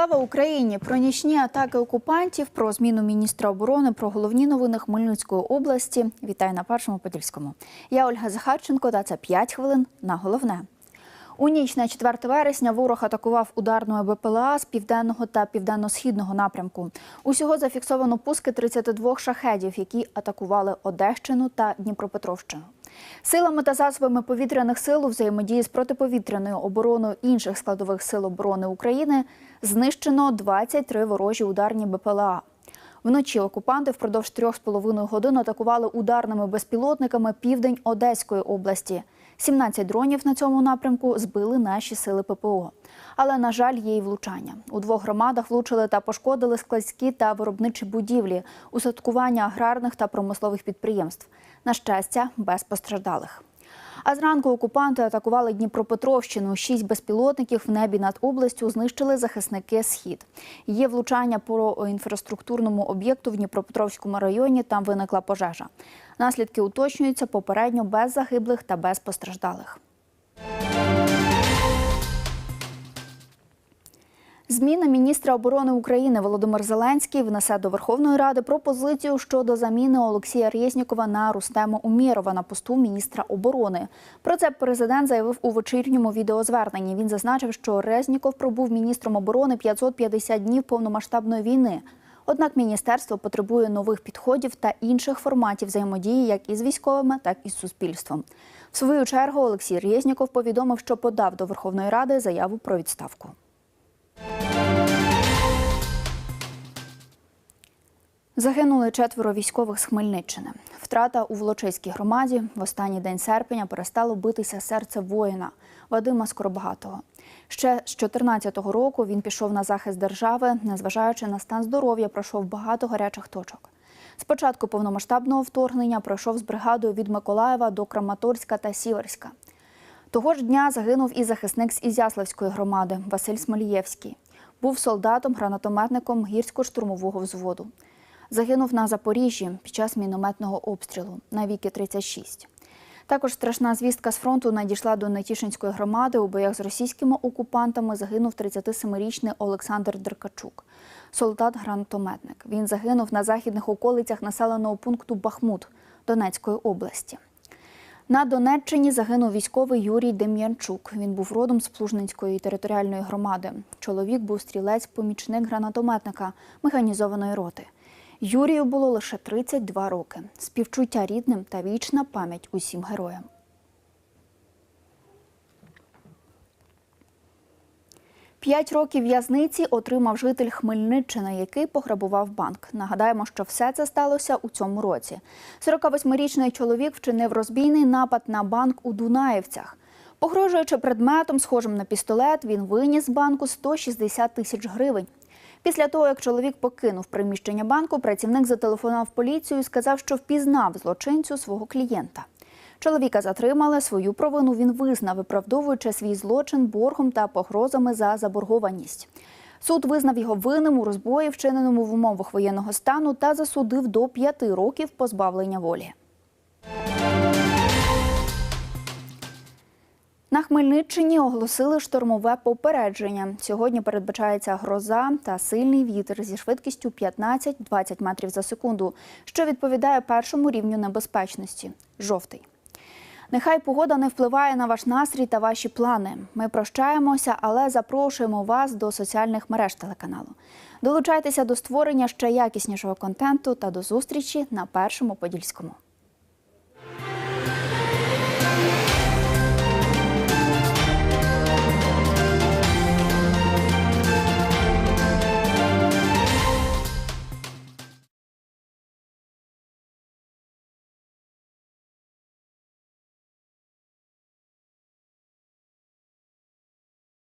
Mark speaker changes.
Speaker 1: Слава Україні! Про нічні атаки окупантів, про зміну міністра оборони, про головні новини Хмельницької області. Вітаю на першому подільському. Я Ольга Захарченко. Та це 5 хвилин на головне. У ніч на 4 вересня ворог атакував ударною БПЛА з південного та південно-східного напрямку. Усього зафіксовано пуски 32 шахедів, які атакували Одещину та Дніпропетровщину. Силами та засобами повітряних сил у взаємодії з протиповітряною обороною інших складових сил оборони України знищено 23 ворожі ударні БПЛА. Вночі окупанти впродовж трьох з половиною годин атакували ударними безпілотниками південь Одеської області. 17 дронів на цьому напрямку збили наші сили ППО. Але, на жаль, є й влучання. У двох громадах влучили та пошкодили складські та виробничі будівлі, усадкування аграрних та промислових підприємств. На щастя, без постраждалих. А зранку окупанти атакували Дніпропетровщину. Шість безпілотників в небі над областю знищили захисники Схід. Є влучання по інфраструктурному об'єкту в Дніпропетровському районі. Там виникла пожежа. Наслідки уточнюються попередньо без загиблих та без постраждалих. Зміна міністра оборони України Володимир Зеленський внесе до Верховної Ради пропозицію щодо заміни Олексія Резнікова на Рустема Умєрова на посту міністра оборони. Про це президент заявив у вечірньому відеозверненні. Він зазначив, що Резніков пробув міністром оборони 550 днів повномасштабної війни. Однак міністерство потребує нових підходів та інших форматів взаємодії як із військовими, так і з суспільством. В свою чергу Олексій Резніков повідомив, що подав до Верховної Ради заяву про відставку. Загинули четверо військових з Хмельниччини. Втрата у Волочиській громаді в останній день серпня перестало битися серце воїна Вадима Скоробагатого. Ще з 2014 року він пішов на захист держави, незважаючи на стан здоров'я, пройшов багато гарячих точок. Спочатку повномасштабного вторгнення пройшов з бригадою від Миколаєва до Краматорська та Сіверська. Того ж дня загинув і захисник з Ізяславської громади Василь Смолієвський. Був солдатом, гранатометником гірсько-штурмового взводу. Загинув на Запоріжжі під час мінометного обстрілу на віки 36. Також страшна звістка з фронту надійшла до Нетішинської громади. У боях з російськими окупантами загинув 37-річний Олександр Деркачук, солдат-гранатометник. Він загинув на західних околицях населеного пункту Бахмут Донецької області. На Донеччині загинув військовий Юрій Дем'янчук. Він був родом з Плужницької територіальної громади. Чоловік був стрілець-помічник гранатометника механізованої роти. Юрію було лише 32 роки. Співчуття рідним та вічна пам'ять усім героям. П'ять років в'язниці отримав житель Хмельниччини, який пограбував банк. Нагадаємо, що все це сталося у цьому році. 48-річний чоловік вчинив розбійний напад на банк у Дунаєвцях. Погрожуючи предметом, схожим на пістолет, він виніс з банку 160 тисяч гривень. Після того, як чоловік покинув приміщення банку, працівник зателефонував поліцію і сказав, що впізнав злочинцю свого клієнта. Чоловіка затримали, свою провину він визнав, виправдовуючи свій злочин боргом та погрозами за заборгованість. Суд визнав його винним у розбої, вчиненому в умовах воєнного стану, та засудив до п'яти років позбавлення волі. На Хмельниччині оголосили штормове попередження. Сьогодні передбачається гроза та сильний вітер зі швидкістю 15-20 метрів за секунду, що відповідає першому рівню небезпечності жовтий. Нехай погода не впливає на ваш настрій та ваші плани. Ми прощаємося, але запрошуємо вас до соціальних мереж телеканалу. Долучайтеся до створення ще якіснішого контенту та до зустрічі на першому подільському.